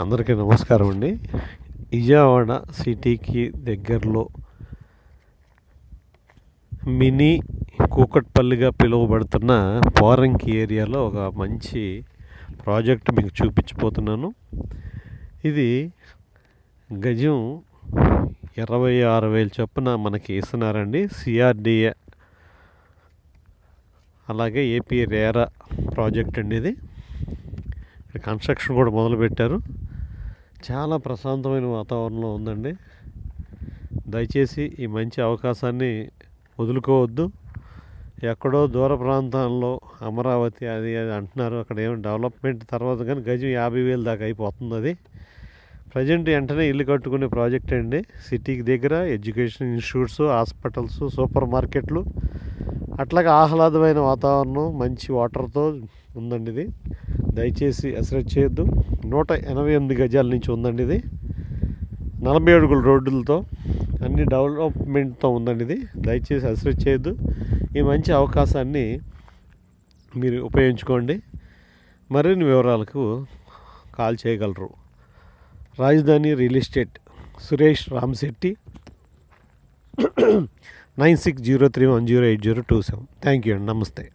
అందరికీ నమస్కారం అండి. విజయవాడ సిటీకి దగ్గరలో మినీ కూకట్పల్లిగా పిలువబడుతున్న పోరంకి ఏరియాలో ఒక మంచి ప్రాజెక్ట్ మీకు చూపించబోతున్నాను. ఇది గజం ఇరవై ఆరు వేలు చొప్పున మనకి ఇస్తున్నారండి. సిఆర్డిఏ అలాగే ఏపీ రేరా ప్రాజెక్ట్ అండి ఇది. ఇక్కడ కన్స్ట్రక్షన్ కూడా మొదలుపెట్టారు. చాలా ప్రశాంతమైన వాతావరణంలో ఉందండి. దయచేసి ఈ మంచి అవకాశాన్ని వదులుకోవద్దు. ఎక్కడో దూర ప్రాంతాల్లో అమరావతి అది అది అంటున్నారు. అక్కడ ఏమి డెవలప్మెంట్ తర్వాత కానీ గజం యాభై వేలు దాకా అయిపోతుంది అది. ప్రజెంట్ వెంటనే ఇల్లు కట్టుకునే ప్రాజెక్ట్ అండి. సిటీకి దగ్గర ఎడ్యుకేషన్ ఇన్స్టిట్యూట్స్ హాస్పిటల్స్ సూపర్ మార్కెట్లు. అట్లాగే ఆహ్లాదమైన వాతావరణం మంచి వాటర్తో ఉందండి ఇది. దయచేసి అసలు చేయొద్దు. నూట ఎనభై ఎనిమిది గజాల నుంచి ఉందండి ఇది. నలభై అడుగుల రోడ్డులతో అన్ని డెవలప్మెంట్తో ఉందండి ఇది. దయచేసి అసలు చేయొద్దు. ఈ మంచి అవకాశాన్ని మీరు ఉపయోగించుకోండి. మరిన్ని వివరాలకు కాల్ చేయగలరు. Rajadhani real estate Suresh Ramsetti. Nine six zero three one zero eight zero two seven. Thank you అండి. నమస్తే.